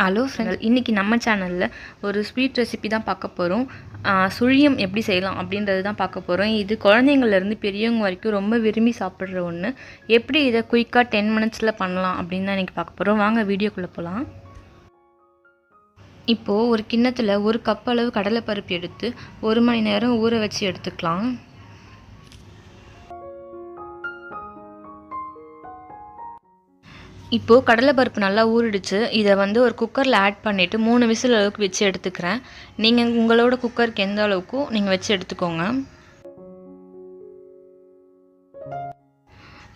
Hello friends இன்றைக்கி நம்ம சேனலில் ஒரு ஸ்வீட் ரெசிபி தான் பார்க்க போகிறோம் சுழியம் எப்படி செய்யலாம் அப்படின்றது தான் பார்க்க போகிறோம் இது குழந்தைங்கள்லேருந்து பெரியவங்க வரைக்கும் ரொம்ப விரும்பி சாப்பிட்ற ஒன்று எப்படி இதை குயிக்காக டென் மினிட்ஸில் பண்ணலாம் அப்படின்னு தான் இன்றைக்கி பார்க்க போகிறோம் வாங்க வீடியோக்குள்ளே போகலாம் இப்போது ஒரு கிண்ணத்தில் ஒரு கப் அளவு கடலைப்பருப்பு எடுத்து ஒரு மணி நேரம் ஊற வச்சு எடுத்துக்கலாம். இப்போது கடலைப்பருப்பு நல்லா ஊறிடுச்சு. இதை வந்து ஒரு குக்கரில் ஆட் பண்ணிவிட்டு மூணு விசில் அளவுக்கு வச்சு எடுத்துக்கிறேன். நீங்கள் உங்களோட குக்கருக்கு எந்த அளவுக்கும் நீங்கள் வச்சு எடுத்துக்கோங்க.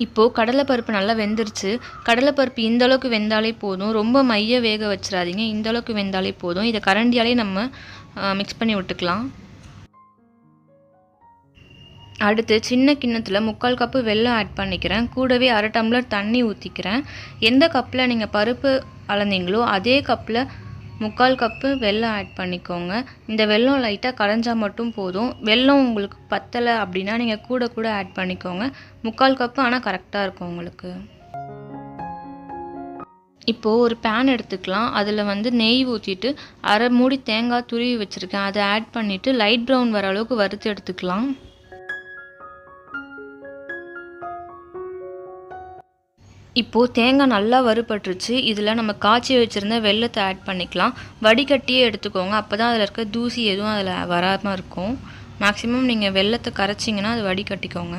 இப்போது கடலைப்பருப்பு நல்லா வெந்துருச்சு. கடலைப்பருப்பு இந்த அளவுக்கு வெந்தாலே போதும். ரொம்ப மைய வேக வச்சிடாதீங்க. இந்த அளவுக்கு வெந்தாலே போதும். இதை கரண்டியாலே நம்ம மிக்ஸ் பண்ணி விட்டுக்கலாம். அடுத்து சின்ன கிண்ணத்தில் முக்கால் கப்பு வெல்லம் ஆட் பண்ணிக்கிறேன். கூடவே அரை டம்ளர் தண்ணி ஊற்றிக்கிறேன் எந்த கப்பில் நீங்கள் பருப்பு அளந்தீங்களோ அதே கப்பில் முக்கால் கப்பு வெல்லம் ஆட் பண்ணிக்கோங்க. இந்த வெல்லம் லைட்டாக கரைஞ்சால் மட்டும் போதும். வெல்லம் உங்களுக்கு பத்தலை அப்படின்னா நீங்கள் கூட கூட ஆட் பண்ணிக்கோங்க. முக்கால் கப்பு ஆனால் கரெக்டாக இருக்கும் உங்களுக்கு. இப்போது ஒரு பேன் எடுத்துக்கலாம். அதில் வந்து நெய் ஊற்றிட்டு அரை மூடி தேங்காய் துருவி வச்சுருக்கேன். அதை ஆட் பண்ணிவிட்டு லைட் ப்ரௌன் வர அளவுக்கு வறுத்து எடுத்துக்கலாம். இப்போது தேங்காய் நல்லா வறுபட்டுருச்சு. இதில் நம்ம காய்ச்சி வச்சுருந்த வெள்ளத்தை ஆட் பண்ணிக்கலாம். வடிகட்டியே எடுத்துக்கோங்க. அப்போ தான் அதில் இருக்க தூசி எதுவும் அதில் வராமல் இருக்கும். மேக்ஸிமம் நீங்கள் வெள்ளத்தை கரைச்சிங்கன்னா அது வடிகட்டிக்கோங்க.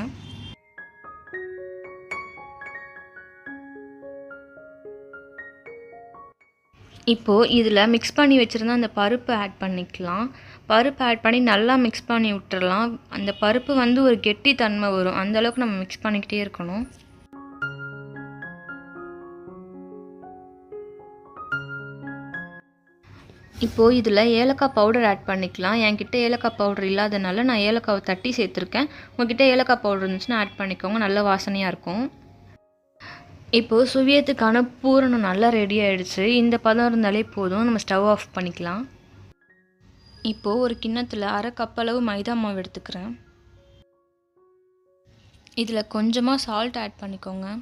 இப்போது இதில் மிக்ஸ் பண்ணி வச்சுருந்த அந்த பருப்பு ஆட் பண்ணிக்கலாம். பருப்பு ஆட் பண்ணி நல்லா மிக்ஸ் பண்ணி விட்டுறலாம். அந்த பருப்பு வந்து ஒரு கெட்டி தன்மை வரும் அந்தளவுக்கு நம்ம மிக்ஸ் பண்ணிக்கிட்டே இருக்கணும். இப்போது இதில் ஏலக்காய் பவுடர் ஆட் பண்ணிக்கலாம். என்கிட்ட ஏலக்காய் பவுடர் இல்லாதனால நான் ஏலக்காவை தட்டி சேர்த்துருக்கேன். உங்ககிட்ட ஏலக்காய் பவுடர் இருந்துச்சுன்னா ஆட் பண்ணிக்கோங்க. நல்ல வாசனையாக இருக்கும். இப்போது சுவியத்துக்கான பூரணம் நல்லா ரெடி ஆகிடுச்சு இந்த பதம் இருந்தாலே போதும். நம்ம ஸ்டவ் ஆஃப் பண்ணிக்கலாம். இப்போது ஒரு கிண்ணத்தில் அரை கப் அளவு மைதா மாவு எடுத்துக்கிறேன். இதில் கொஞ்சமாக சால்ட் ஆட் பண்ணிக்கோங்க.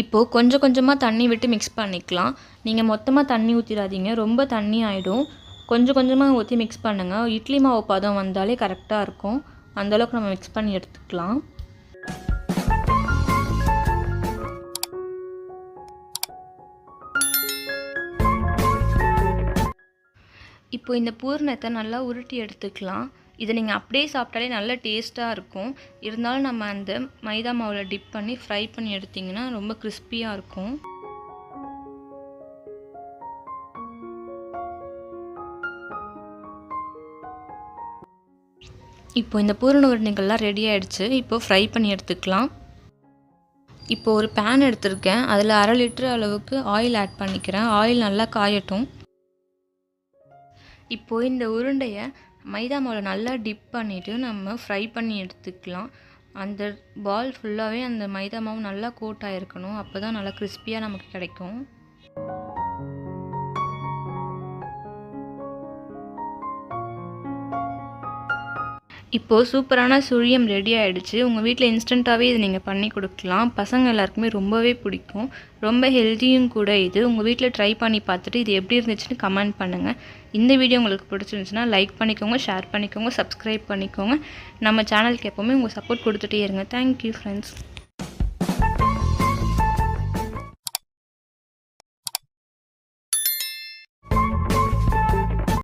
இப்போது கொஞ்சம் கொஞ்சமாக தண்ணி விட்டு மிக்ஸ் பண்ணிக்கலாம். நீங்கள் மொத்தமாக தண்ணி ஊற்றிடாதீங்க ரொம்ப தண்ணி ஆகிடும் கொஞ்சம் கொஞ்சமாக ஊற்றி மிக்ஸ் பண்ணுங்கள் இட்லி மாவு பதம் வந்தாலே கரெக்டாக இருக்கும். அந்தளவுக்கு நம்ம மிக்ஸ் பண்ணி எடுத்துக்கலாம். இப்போ இந்த பூர்ணத்தை நல்லா உருட்டி எடுத்துக்கலாம். இதை நீங்கள் அப்படியே சாப்பிட்டாலே நல்ல டேஸ்ட்டாக இருக்கும். இருந்தாலும் நம்ம அந்த மைதா மாவில் டிப் பண்ணி ஃப்ரை பண்ணி எடுத்திங்கன்னா ரொம்ப கிறிஸ்பியாக இருக்கும். இப்போ இந்த பூரண உருண்டைகள்லாம் ரெடி ஆகிடுச்சு இப்போ ஃப்ரை பண்ணி எடுத்துக்கலாம். இப்போ ஒரு பேன் எடுத்திருக்கேன். அதில் அரை லிட்டர் அளவுக்கு ஆயில் ஆட் பண்ணிக்கிறேன். ஆயில் நல்லா காயட்டும். இப்போது இந்த உருண்டையை மைதா மாவில் நல்லா டிப் பண்ணிவிட்டு நம்ம ஃப்ரை பண்ணி எடுத்துக்கலாம். அந்த பால் ஃபுல்லாகவே அந்த மைதா மாவு நல்லா கோட் ஆகிருக்கணும் அப்போ தான் நல்லா கிறிஸ்பியாக நமக்கு கிடைக்கும். இப்போது சூப்பரான சுழியம் ரெடி ஆகிடுச்சு உங்கள் வீட்டில் இன்ஸ்டண்ட்டாகவே இது நீங்கள் பண்ணி கொடுக்கலாம். பசங்க எல்லாருக்குமே ரொம்பவே பிடிக்கும். ரொம்ப ஹெல்த்தியும் கூட இது. உங்கள் வீட்டில் ட்ரை பண்ணி பார்த்துட்டு இது எப்படி இருந்துச்சுன்னு கமெண்ட் பண்ணுங்கள் இந்த வீடியோ உங்களுக்கு பிடிச்சிருந்துச்சுன்னா லைக் பண்ணிக்கோங்க ஷேர் பண்ணிக்கோங்க சப்ஸ்கிரைப் பண்ணிக்கோங்க. நம்ம சேனலுக்கு எப்போவுமே உங்கள் சப்போர்ட் கொடுத்துட்டே இருங்க. Thank you friends